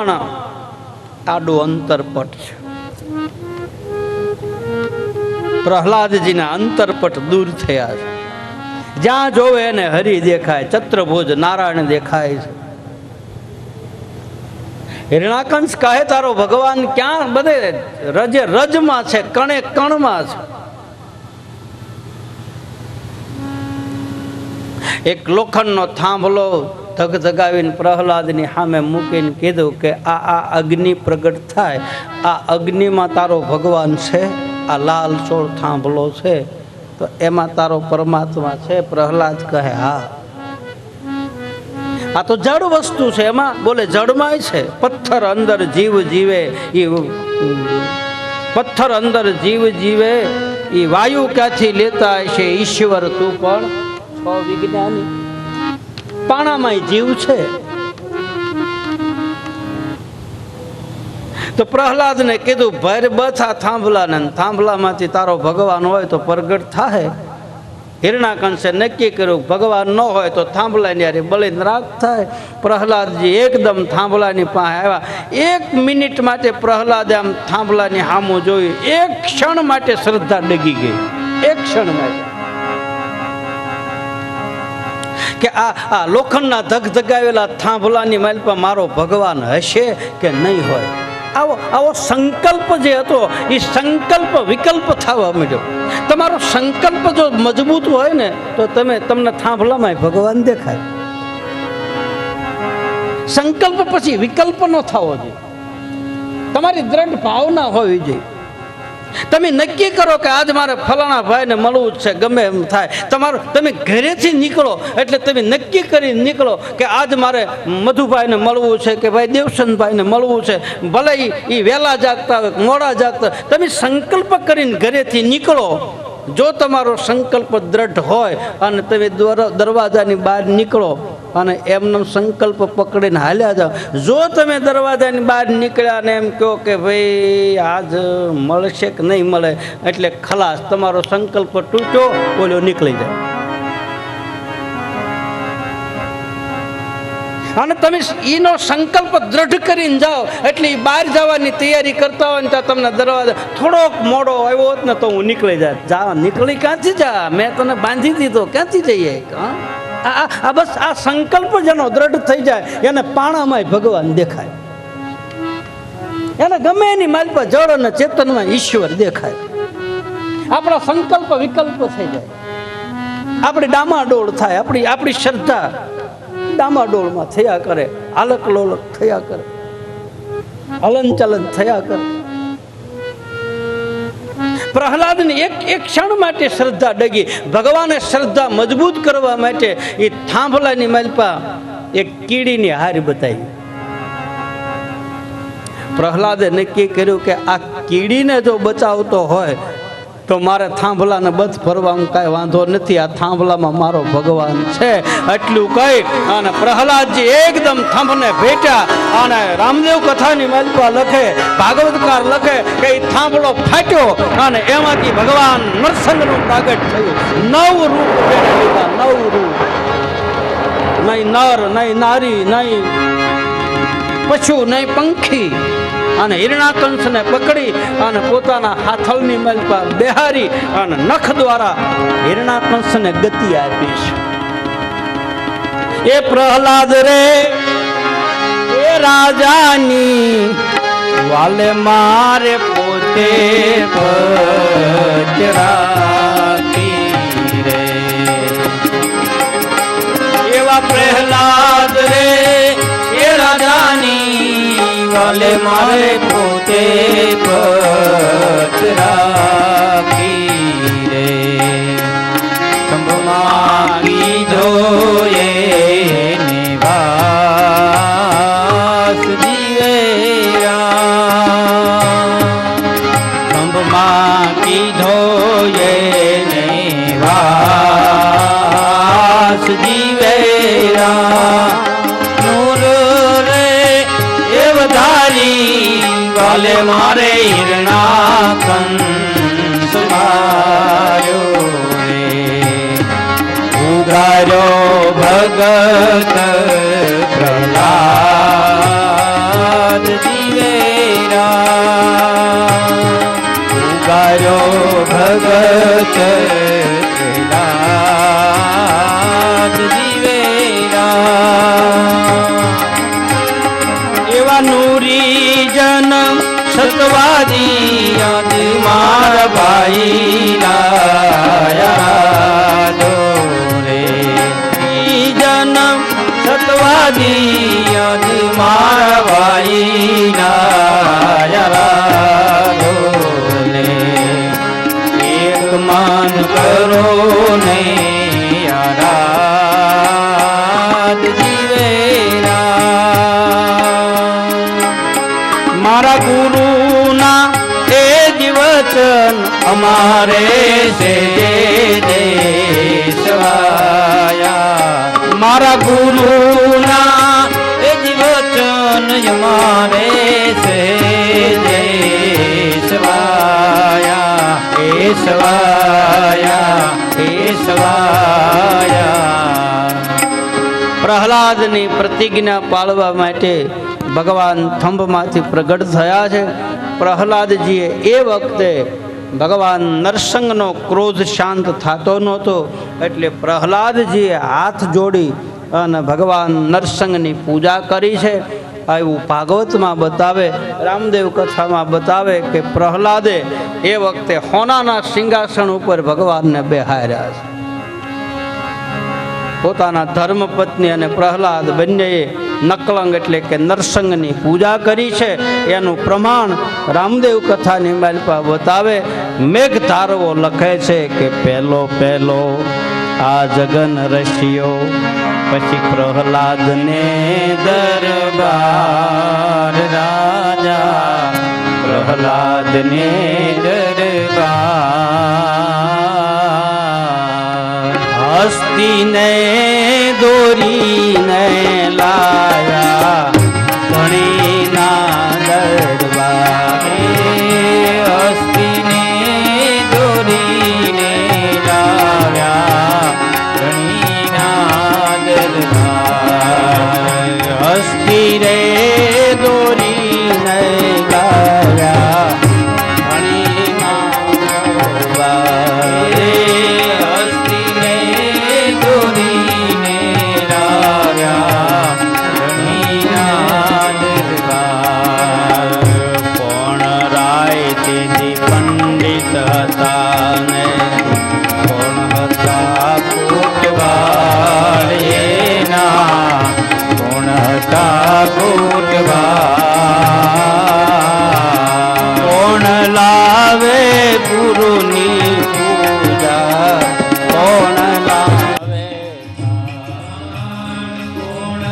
પણ આડું અંતરપટ છે. પ્રહલાદજીના અંતરપટ દૂર થયા છે. જ્યાં જોવે એને હરિ દેખાય, ચત્રભુજ નારાયણ દેખાય છે. હિરણાકંશ કહે, તારો ભગવાન ક્યાં બધે રજે રજમાં છે, કણે કણમાં છે? એક લોખંડનો થાંભલો ધગધગાવીને પ્રહલાદની સામે મૂકીને કીધું કે આ આ અગ્નિ પ્રગટ થાય. આ અગ્નિમાં તારો ભગવાન છે. આ લાલ ચોળ થાંભલો છે. તો એમાં તારો પરમાત્મા છે. પ્રહલાદ કહે, હા. આ તો જડ વસ્તુ છે એમાં. બોલે, જડમાંય છે. પથ્થર અંદર જીવ જીવે એ પથ્થર અંદર જીવ જીવે એ વાયુ ક્યાંથી લેતા છે ઈશ્વર તું પણ છો વિજ્ઞાની. પાણામાં જીવ છે. તો પ્રહલાદને કીધું, ભર બથા થાંભલાને થાંભલામાંથી તારો ભગવાન હોય તો પ્રગટ થાય હિરણાકંશે નક્કી કર્યું, ભગવાન ન હોય તો થાંભલાની યારે બળીને રાખ થાય. પ્રહલાદજી એકદમ થાંભલાની પાસે આવ્યા. એક મિનિટ માટે પ્રહલાદે આમ થાંભલાની સામું જોયું એક ક્ષણ માટે શ્રદ્ધા ડગી ગઈ. એક ક્ષણ માટે. કે આ આ લોખંડના ધગધગાવેલા થાંભલાની માલપા મારો ભગવાન હશે કે નહીં હોય? આવો આવો સંકલ્પ જે હતો એ સંકલ્પ વિકલ્પ થવા માંડ્યો. તમારો સંકલ્પ જો મજબૂત હોય ને, તો તમે, તમને થાંભલામાં ભગવાન દેખાય. સંકલ્પ પછી વિકલ્પ ન થવો જોઈએ. તમારી દ્રઢ ભાવના હોવી જોઈએ. તમે નક્કી કરો કે આજ મારે ફલાણા ભાઈને મળવું જ છે, ગમે એમ થાય. તમારું તમે ઘરેથી નીકળો, એટલે તમે નક્કી કરી નીકળો કે આજ મારે મધુભાઈને મળવું છે કે ભાઈ દેવસનભાઈને મળવું છે. ભલે એ વહેલા જાગતા હોય, મોડા જાગતા તમે સંકલ્પ કરીને ઘરેથી નીકળો. જો તમારો સંકલ્પ દ્રઢ હોય અને તમે દરવાજાની બહાર નીકળો અને એમનો સંકલ્પ પકડીને હાલ્યા જાઓ. જો તમે દરવાજાની બહાર નીકળ્યા ને એમ કહો કે ભાઈ આજ મળશે કે નહીં મળે, એટલે ખલાસ તમારો સંકલ્પ તૂટ્યો બોલ્યો નીકળી જાય. અને તમે એનો સંકલ્પ દ્રઢ કરીને જાઓ, એટલે એ બહાર જવાની તૈયારી કરતા હોય ને ત્યાં તમને દરવાજા થોડોક મોડો આવ્યો હોત ને તો હું નીકળી જાય જા, નીકળી ક્યાંથી જા? મેં તને બાંધી દીધો, ક્યાંથી જઈએ? હા? આ, આ- બસ આ સંકલ્પ જેનો દ્રઢ થઈ જાય, એને પાણામાં ભગવાન દેખાય. એને ગમે એની માલપા જળ અને ચેતનમાં ઈશ્વર દેખાય. આપણા સંકલ્પ વિકલ્પ થઈ જાય. આપણી ડામાડોળ થાય, આપણી આપણી શ્રદ્ધા ડામાડોળમાં થયા કરે આલક લોલક થયા કરે હલન ચલન થયા કરે. પ્રહલાદને એક એક ક્ષણ માટે શ્રદ્ધા ડગી. ભગવાને શ્રદ્ધા મજબૂત કરવા માટે એ થાંભલાની માલપા એક કીડીની હારી બતાવી. પ્રહલાદે નક્કી કર્યું કે આ કીડીને જો બચાવતો હોય તો મારે થાંભલાને બધ ફરવાનું કાંઈ વાંધો નથી. આ થાંભલામાં મારો ભગવાન છે. એટલું કહી અને પ્રહલાદજી એકદમ થંભને ભેટ્યા અને રામદેવ કથાની માલિકા લખે, ભાગવતકાર લખે કે થાંભલો ફાટ્યો અને એમાંથી ભગવાન નરસિંહનું પ્રાગટ થયું. નવ રૂપ નવ રૂપ. નહીં નર, નહીં નારી, નહીં પશુ, નહીં પંખી. અને હિરણાકંશને પકડી અને પોતાના હાથલની મેલ પર બેહારી અને નખ દ્વારા હિરણાકંશને ગતિ આપી છે. એ પ્રહલાદ રે, એ રાજાની વાલે મારે પોતે પજરાતી વાલે મારે પોતે પજરાખી રે. કંભમાં કીધો એ જગત પ્રહલાદ દિવેરા. ભગત પ્રહલાદ દિવેરા. એવા નૂરી જન સતવાદી યાદ મારા ભાઈના. મન કરો પ્રહલાદની પ્રતિજ્ઞા પાળવા માટે ભગવાન થંભમાંથી પ્રગટ થયા છે. પ્રહલાદજીએ એ વખતે ભગવાન નરસંગનો ક્રોધ શાંત થતો નહોતો, એટલે પ્રહલાદજીએ હાથ જોડી અને ભગવાન નરસંગની પૂજા કરી છે. એવું ભાગવતમાં બતાવે, રામદેવ કથામાં બતાવે કે પ્રહલાદે એ વખતે હોનાના સિંહાસન ઉપર ભગવાનને બેહાર્યા છે. પોતાના ધર્મપત્ની અને પ્રહલાદ બંનેએ નકલંગ એટલે કે નરસંગની પૂજા કરી છે. એનું પ્રમાણ રામદેવ કથાની માલપા બતાવે મેઘધારવો લખે છે કે પહેલો પહેલો આ જગન રશિયો પછી પ્રહલાદને દરબાર રાજા, પ્રહલાદને દરબાર હસ્તીને દોરીને લાયા. ધણીના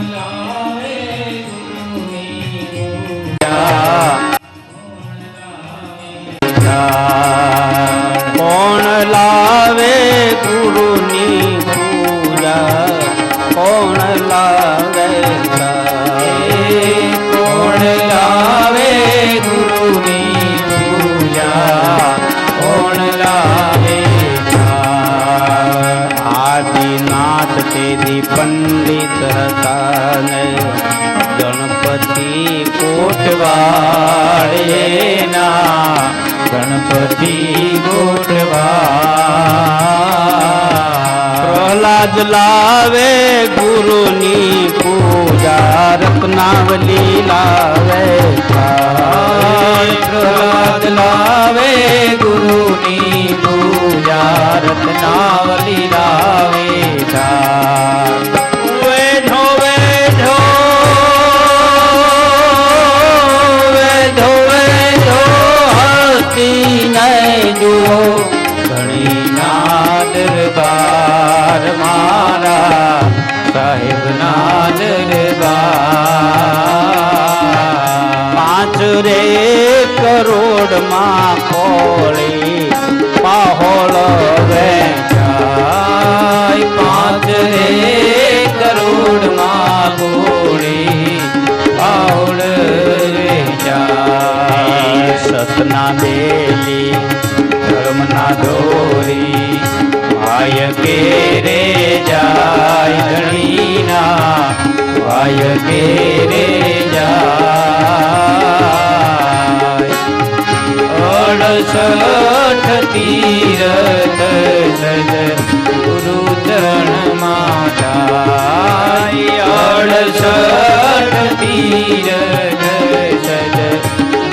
કોણ ગણપતિ ગોઠવા પ્રહલાદ લાવે ગુરુની પૂજા રત્નાવલી લાવે પ્રહલાદ લાવે ગુરુની પૂજા રત્નાવલી લાવે સાહેબના દરબાર પાંચ રે કરોડમાં કોળી જાય ધણીના વાય કે રે જાય. અડસઠ તીરથ સજ ગુરુ ચરણમાં જાય. અડસઠ તીરથ સજ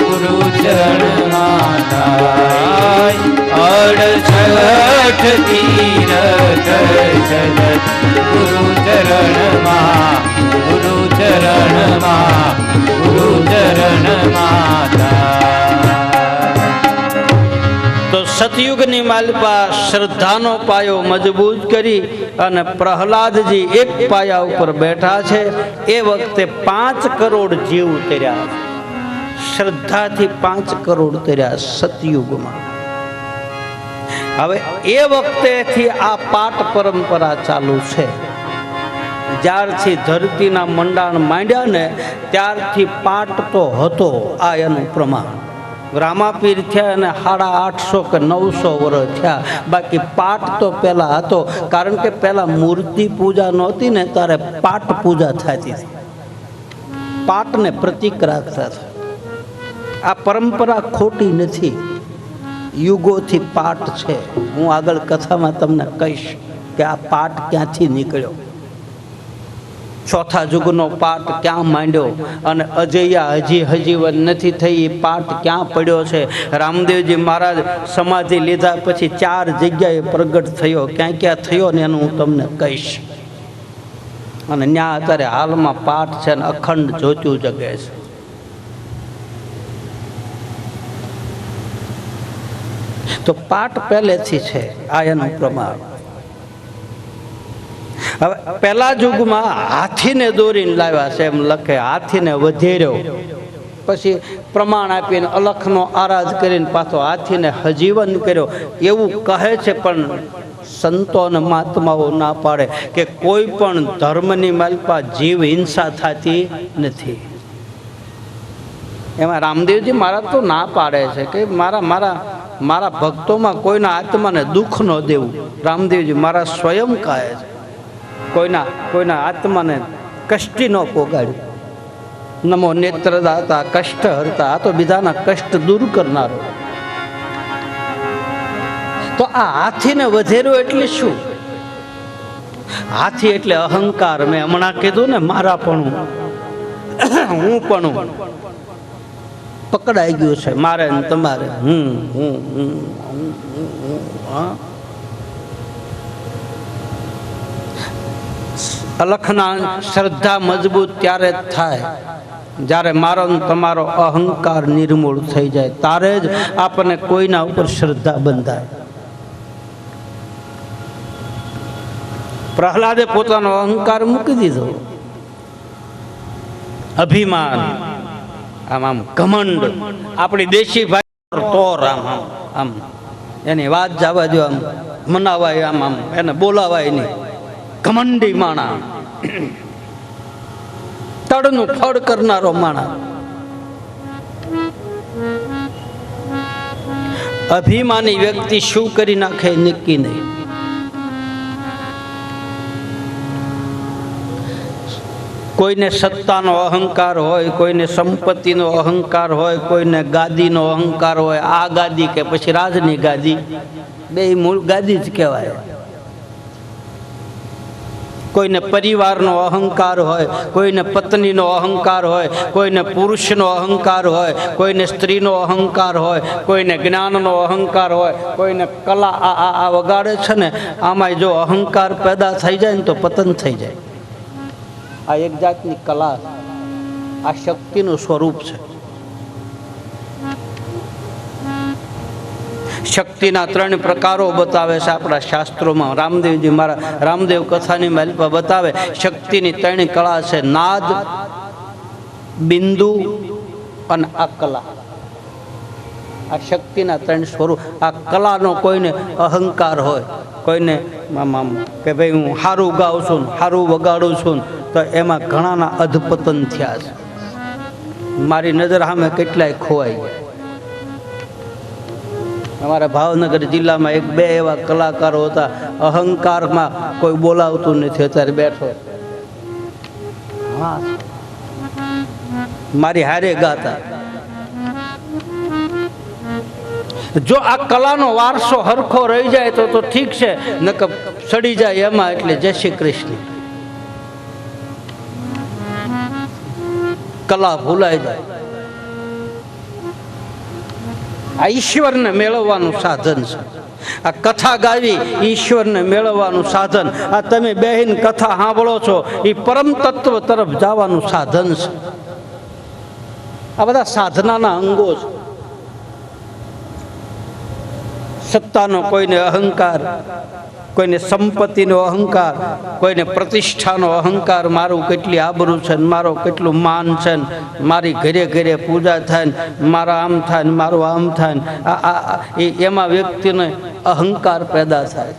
ગુરુ ચરણમાં જાય. અડસઠ તીરથ સજ ગુરુ ચરણમાં ગુરુ ચરણમાં ગુરુ ચરણ માતા સતયુગની માલપા શ્રદ્ધાનો પાયો મજબૂત કરી અને પ્રહલાદજી એક પાયા ઉપર બેઠા છે. એ વખતે પાંચ કરોડ જીવ તર્યા શ્રદ્ધાથી પાંચ કરોડ તર્યા સતયુગમાં. હવે એ વખતેથી આ પાઠ પરંપરા ચાલુ છે. જ્યારથી ધરતીના મંડાણ માંડ્યા ને ત્યારથી પાઠ તો હતો આ એનું પ્રમાણ. રામાપીર થયા અને સાડા આઠસો કે નવસો વર્ષ થયા. બાકી પાઠ તો પહેલાં હતો, કારણ કે પહેલાં મૂર્તિ પૂજા નહોતી ને ત્યારે પાઠ પૂજા થતી હતી. પાઠને પ્રતિક રાખતા હતા. આ પરંપરા ખોટી નથી. યુગોથી પાઠ છે. હું આગળ કથામાં તમને કહીશ કે આ પાઠ ક્યાંથી નીકળ્યો? ચોથા યુગનો પાઠ ક્યાં માંડ્યો અને અજૈયા હજી હજીવન નથી થઈ, એ પાઠ ક્યાં પડ્યો છે? રામદેવજી મહારાજ સમાધિ લીધા પછી ચાર જગ્યાએ પ્રગટ થયો. ક્યાં ક્યાં થયો ને એનું હું તમને કહીશ. અને ત્યાં અત્યારે હાલમાં પાઠ છે ને અખંડ જોતું જગે છે. તો પાઠ પહેલેથી છે, આ એનું પ્રમાણ. હવે પહેલા યુગમાં હાથીને દોરીને લાવ્યા છે, એમ લખે, હાથીને વધેર્યો. પછી પ્રમાણ આપીને અલખનો આરાધ કરીને પાછો હાથીને હજીવન કર્યો. એવું કહે છે, પણ સંતો અને મહાત્માઓ ના પાડે કે કોઈ પણ ધર્મની માલપા જીવ હિંસા થતી નથી. એમાં રામદેવજી મારા તો ના પાડે છે કે મારા મારા મારા ભક્તોમાં કોઈના આત્માને દુઃખ ન દેવું. રામદેવજી મારા સ્વયં કહે છે. કોઈના કોઈના આત્માને કષ્ટી ન પોગાડ્યું. નમો નેત્રદાતા કષ્ટ હરતા, આ તો બીજાના કષ્ટ દૂર કરનારો. તો આ હાથીને વધેરો એટલે શું? હાથી એટલે અહંકાર. મેં હમણાં કીધું ને મારા પણ હું. પણ પકડાઈ ગયું છે, મારે ને તમારે. હું હું હું. અલખના શ્રદ્ધા મજબૂત ત્યારે જ થાય. જ્યારે મારો તમારો અહંકાર નિર્મૂળ થઈ જાય ત્યારે જ આપણને કોઈના ઉપર શ્રદ્ધા બંધાય. પ્રહલાદે પોતાનો અહંકાર મૂકી દીધો. અભિમાન. આમ આમ, ઘમંડ. આપણી દેશી ભાઈ તોર આમ આમ આમ. એની વાત જવા જો આમ, મનાવાય આમ આમ. એને બોલાવાય નહીં. ઘમંડી માણા. તડનું ફળ કરનારો માણા. અભિમાની વ્યક્તિ શું કરી નાખે નક્કી નહીં. કોઈને સત્તાનો અહંકાર હોય, કોઈને સંપત્તિનો અહંકાર હોય, કોઈને ગાદીનો અહંકાર હોય, આ ગાદી કે પછી રાજની ગાદી, બે મૂળ ગાદી જ કહેવાય. કોઈને પરિવારનો અહંકાર હોય, કોઈને પત્નીનો અહંકાર હોય, કોઈને પુરુષનો અહંકાર હોય, કોઈને સ્ત્રીનો અહંકાર હોય, કોઈને જ્ઞાનનો અહંકાર હોય, કોઈને કલા આ આ વગાડે છે ને આમાં જો અહંકાર પેદા થઈ જાય ને તો પતન થઈ જાય. આ એક જાતની કલા, આ શક્તિનું સ્વરૂપ છે. શક્તિના ત્રણ પ્રકારો બતાવે છે આપણા શાસ્ત્રોમાં. રામદેવજી મારા, રામદેવ કથાની માલિપા બતાવે, શક્તિની ત્રણ કળા છે, નાદ, બિંદુ અને આ કલા. આ શક્તિના ત્રણ સ્વરૂપ. આ કલાનો કોઈને અહંકાર હોય, કોઈને આમ કે ભાઈ હું સારું ગાઉં છું સારું વગાડું છું, તો એમાં ઘણાના અધપતન થયા છે. મારી નજર સામે કેટલાય ખોવાઈ ગયા. અમારા ભાવનગર જિલ્લામાં એક બે એવા કલાકારો હતા, અહંકારમાં કોઈ બોલાવતું નથી, અત્યારે બેઠો હા. મારી હારે ગાતા જો આ કલાનો વારસો હરખો રહી જાય તો તો ઠીક છે નક સડી જાય એમાં એટલે જય શ્રી કૃષ્ણ. કલા ભૂલાઈ જાય. આ ઈશ્વરને મેળવવાનું સાધન છે. આ કથા ગાવી ઈશ્વરને મેળવવાનું સાધન. આ તમે બેહીન કથા સાંભળો છો એ પરમ તત્વ તરફ જવાનું સાધન છે. આ બધા સાધનાના અંગો છે. સત્તાનો કોઈને અહંકાર, કોઈને સંપત્તિનો અહંકાર, કોઈને પ્રતિષ્ઠાનો અહંકાર, મારું કેટલી આબરૂ છે મારો કેટલું માન છે મારી ઘરે ઘરે પૂજા થાય ને મારા આમ થાય ને મારું આમ થાય ને આ એમાં વ્યક્તિને અહંકાર પેદા થાય.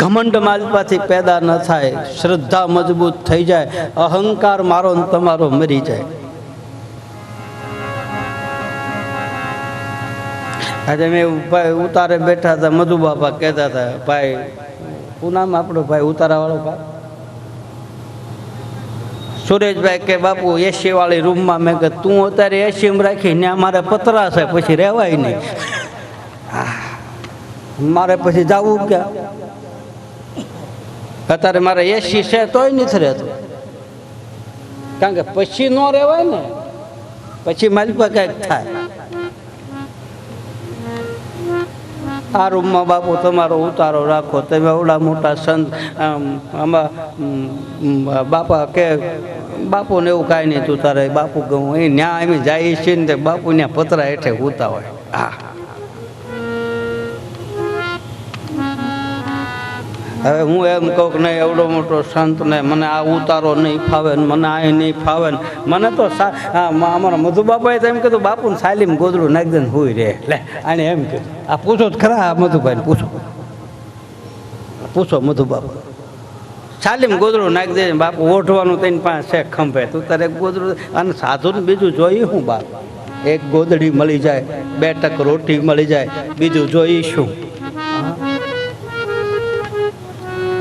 ઘમંડ માલપાથી પેદા ન થાય, શ્રદ્ધા મજબૂત થઈ જાય, અહંકાર મારો ને તમારો મરી જાય. આજે મેં ભાઈ ઉતારે બેઠા હતા, મધુ બાપા કહેતા હતા, ભાઈ, શું નામ આપણો ભાઈ, ઉતારાવાળો ભાઈ સુરેશભાઈ કે, બાપુ એસી વાળી રૂમમાં. મેં કે તું અત્યારે એસીમાં રાખી ને મારે પતરા છે, પછી રહેવાય નહીં. મારે પછી જવું ક્યાં? અત્યારે મારે એસી છે, તોય નથી રહેતું. કારણ કે પછી ન રહેવાય ને, પછી મારી પાસે કંઈક થાય. આ રૂમમાં બાપુ તમારો ઉતારો રાખો. તમે એવડા મોટા સંત આમ, બાપા કે બાપુને એવું કાંઈ નહીં તું તારે બાપુ કહું એ ન્યા એમ જાય છે ને તે બાપુ ત્યાં પતરા હેઠે ઉતા હોય. હા. હવે હું એમ કહું કે નહીં, એવડો મોટો સંત ને મને આ ઉતારો નહીં ફાવે ને મને આ નહીં ફાવે ને મને તો અમારા મધુ બાપાએ તો એમ કીધું, બાપુને સાલીમ ગોદડું નાખી દે હુઈ રે લે, આને એમ કીધું આ પૂછો જ ખરા, આ મધુભાઈને પૂછો. પૂછો મધુ બાપુ સાલીમ ગોદડું નાખી દે બાપુ, ઓઢવાનું તઈને પાસે છે ખંભે. તું તારે ગોદડું અને સાધુને બીજું જોઈએ હું બાપ? એક ગોદડી મળી જાય, બે ટક રોટી મળી જાય, બીજું જોઈ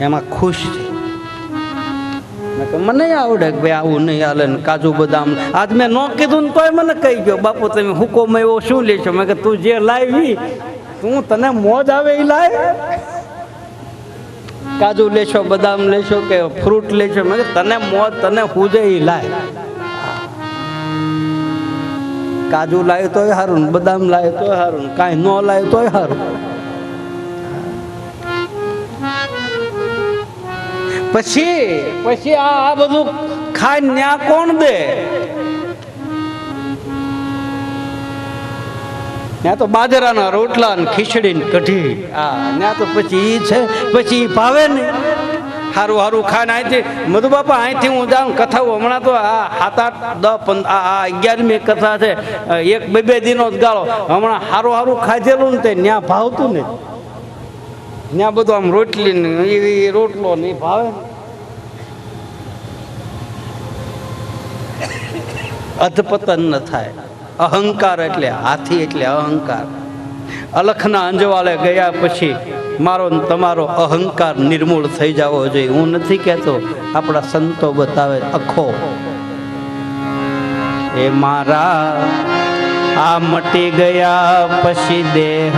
એમાં ખુશ છે. મને આવડે કે ભાઈ આવું નહીં હાલે ને કાજુ બદામ. આજ મેં ન કીધું ને તોય મને કહી ગયો બાપુ, તમે હુકો એવો શું લેશો? મેં કે તું જે લાવી, તું તને મોજ આવે એ લાય. કાજુ લેશો, બદામ લેશો કે ફ્રૂટ લેશો? મેં તને મોજ, તને હુજે એ લાય. કાજુ લાવ્યો તોય સારું બદામ લાવ્યો તોય સારું કાંઈ ન લાવ્યો તોય સારું પછી? પછી આ આ બધું ખાઈ ન્યા કોણ દે? ત્યાં તો બાજરાના રોટલા ને ખીચડી ને કઢી. હા ત્યાં તો પછી એ છે. પછી એ ભાવે નહીં સારું સારું ખાઈને અહીંથી મધુ બાપા અહીંથી હું જાઉં કથાઓ. હમણાં તો આ સાત આઠ દસ પંદર આ આ અગિયારમી કથા છે. એક બે બે દિનો જ ગાળો. હમણાં સારું સારું ખાધેલું ને તે ત્યાં ભાવતું ને. ત્યાં બધું આમ રોટલી ને રોટલો ને ભાવે અધપતન ન થાય. અહંકાર એટલે હાથી એટલે અહંકાર. અલખના અંજવાળે ગયા પછી મારો તમારો અહંકાર નિર્મૂળ થઈ જવો જોઈએ. હું નથી કહેતો, આપણા સંતો બતાવે અખો. એ મારા, આ મટી ગયા પછી દેહ